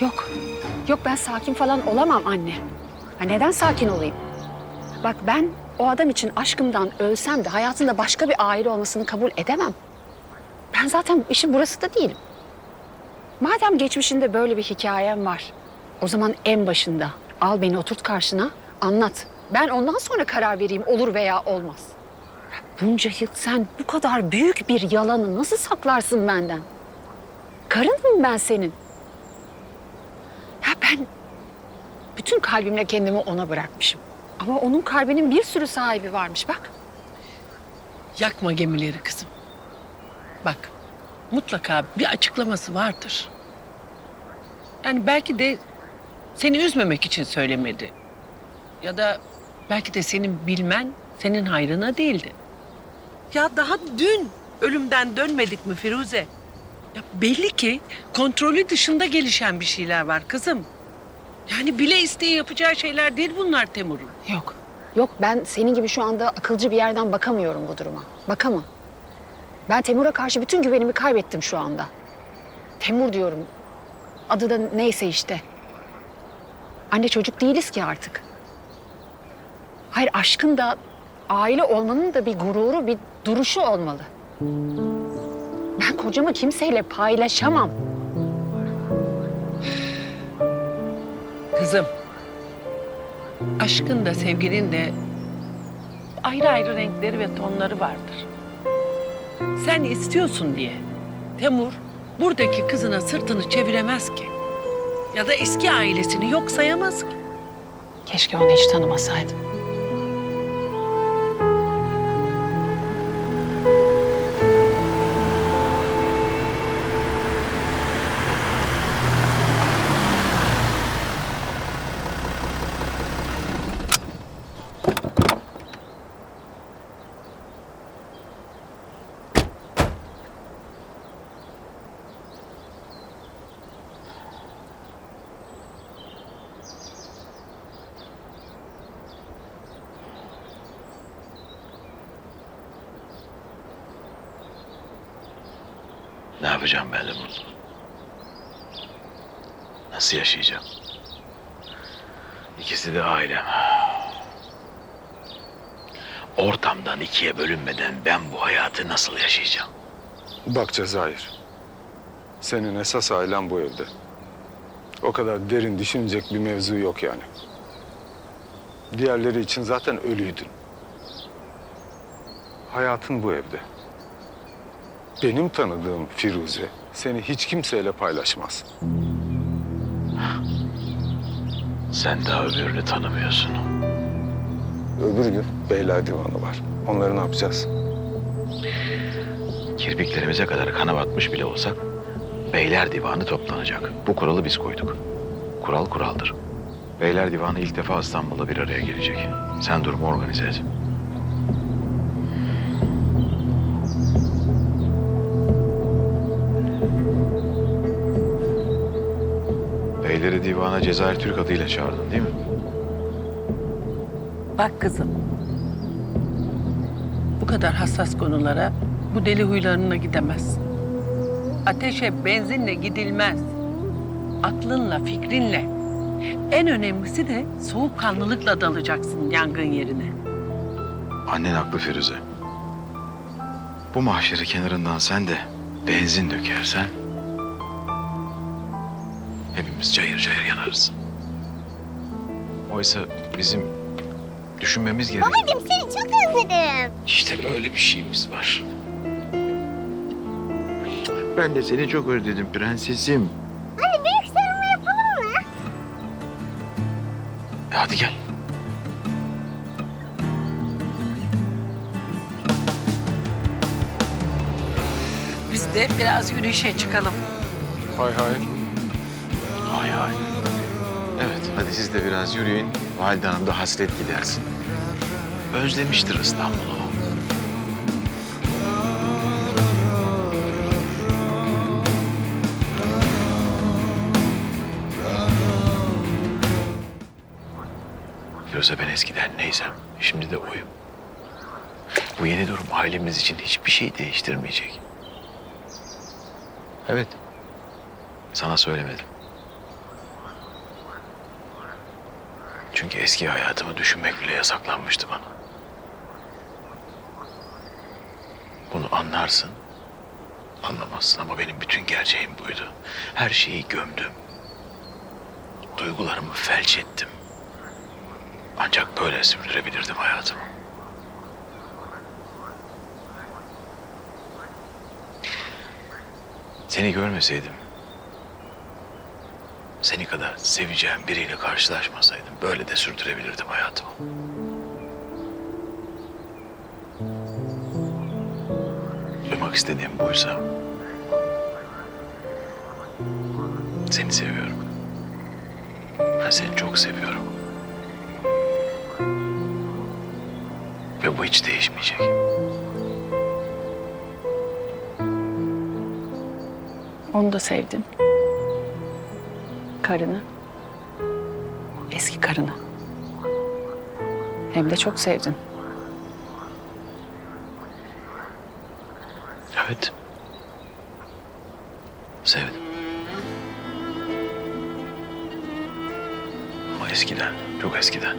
Yok. Yok ben sakin falan olamam anne. Ha, neden sakin olayım? Bak ben o adam için aşkımdan ölsem de hayatında başka bir aile olmasını kabul edemem. Ben zaten işin burası da değilim. Madem geçmişinde böyle bir hikayem var. O zaman en başında al beni oturt karşına anlat. Ben ondan sonra karar vereyim olur veya olmaz. Bunca yıl sen bu kadar büyük bir yalanı nasıl saklarsın benden? Karınım ben senin. Ben bütün kalbimle kendimi ona bırakmışım. Ama onun kalbinin bir sürü sahibi varmış bak. Yakma gemileri kızım. Bak, mutlaka bir açıklaması vardır. Yani belki de seni üzmemek için söylemedi. Ya da belki de senin bilmen senin hayrına değildi. Ya daha dün ölümden dönmedik mi Firuze? Ya belli ki kontrolü dışında gelişen bir şeyler var kızım. Yani bile isteği yapacağı şeyler değil bunlar Temur'un. Yok. Yok ben senin gibi şu anda akılcı bir yerden bakamıyorum bu duruma. Bakamam. Ben Temur'a karşı bütün güvenimi kaybettim şu anda. Temur diyorum. Adı da neyse işte. Anne çocuk değiliz ki artık. Hayır aşkın da aile olmanın da bir gururu, bir duruşu olmalı. Ben kocamı kimseyle paylaşamam. Kızım, aşkın da sevginin de ayrı ayrı renkleri ve tonları vardır. Sen istiyorsun diye Temur buradaki kızına sırtını çeviremez ki. Ya da eski ailesini yok sayamaz ki. Keşke onu hiç tanımasaydım. Ne yapacağım ben de burada? Nasıl yaşayacağım? İkisi de ailem. Ortamdan ikiye bölünmeden ben bu hayatı nasıl yaşayacağım? Bak Cezayir. Senin esas ailen bu evde. O kadar derin düşünecek bir mevzu yok yani. Diğerleri için zaten ölüydün. Hayatın bu evde. Benim tanıdığım Firuze seni hiç kimseyle paylaşmaz. Sen daha öbürünü tanımıyorsun. Öbür gün Beyler Divanı var. Onları ne yapacağız? Kirpiklerimize kadar kana batmış bile olsak Beyler Divanı toplanacak. Bu kuralı biz koyduk. Kural kuraldır. Beyler Divanı ilk defa İstanbul'da bir araya gelecek. Sen durumu organize et. Beyleri divana Cezayir Türk adıyla çağırdın değil mi? Bak kızım. Bu kadar hassas konulara bu deli huylarına gidemezsin. Ateşe benzinle gidilmez. Aklınla, fikrinle. En önemlisi de soğukkanlılıkla dalacaksın yangın yerine. Annen haklı Firuze. Bu mahşeri kenarından sen de benzin dökersen... ...hepimiz cayır cayır yanarız. Oysa bizim düşünmemiz gerek. Babacığım seni çok özledim. İşte böyle bir şeyimiz var. Ben de seni çok özledim prensesim. Hadi büyük sarılma yapalım mı? E hadi gel. Biz de biraz yürüyüşe çıkalım. Hay hay. Hay hay. Evet hadi siz de biraz yürüyün. Valide Hanım da hasret gidersin. Özlemiştir İstanbul'u. Yoksa ben eskiden neysem, şimdi de oyum. Bu yeni durum ailemiz için hiçbir şey değiştirmeyecek. Evet. Sana söylemedim. Çünkü eski hayatımı düşünmek bile yasaklanmıştı bana. Bunu anlarsın, anlamazsın ama benim bütün gerçeğim buydu. Her şeyi gömdüm. Duygularımı felç ettim. Ancak böyle sürdürebilirdim hayatımı. Seni görmeseydim, seni kadar seveceğim biriyle karşılaşmasaydım böyle de sürdürebilirdim hayatımı. Duymak istediğim buysa seni seviyorum. Ben seni çok seviyorum. Ve bu hiç değişmeyecek. Onu da sevdin. Karını. Eski karını. Hem de çok sevdin. Evet. Sevdim. Ama eskiden, çok eskiden.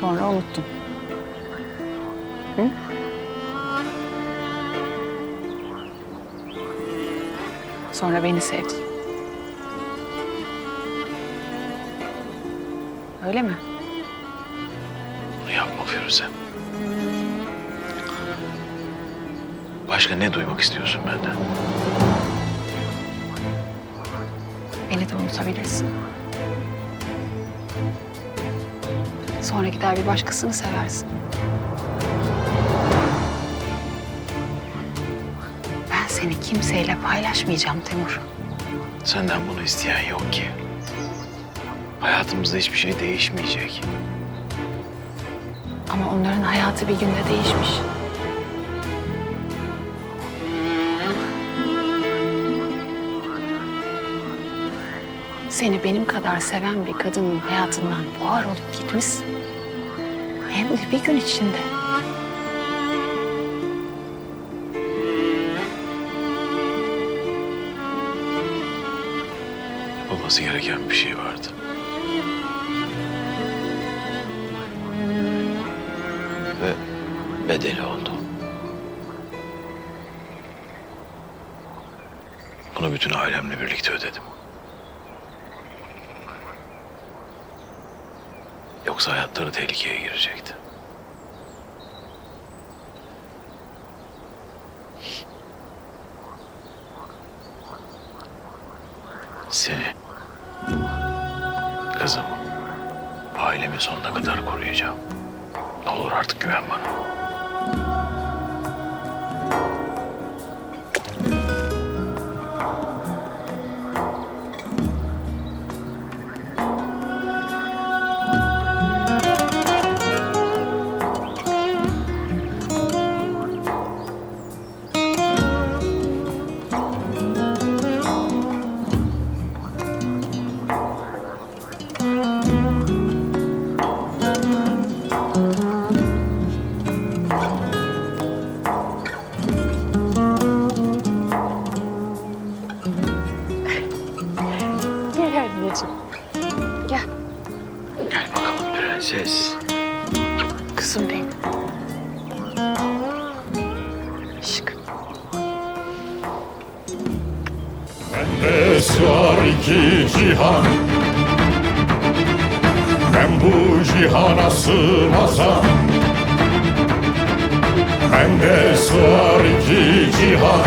Sonra unuttun. Hı? Sonra beni sevdin. Öyle mi? Bunu yapma Firuze. Başka ne duymak istiyorsun benden? Beni de unutabilirsin. Sonra gider bir başkasını seversin. Ben seni kimseyle paylaşmayacağım Timur. Senden bunu isteyen yok ki. Hayatımızda hiçbir şey değişmeyecek. Ama onların hayatı bir günde değişmiş. Seni benim kadar seven bir kadının hayatından buhar olup gitmişsin. Hem de bir gün içinde. Olması gereken bir şey vardı. Bedeli oldu. Bunu bütün ailemle birlikte ödedim. Yoksa hayatları tehlikeye girecekti. Seni, kızım, ailemi sonuna kadar koruyacağım. Ne olur artık güven bana. Anneciğim. Gel. Gel bakalım prenses. Kızım benim. Aşkım. Bende sığar iki cihan Ben bu cihana sığmazam Bende sığar iki cihan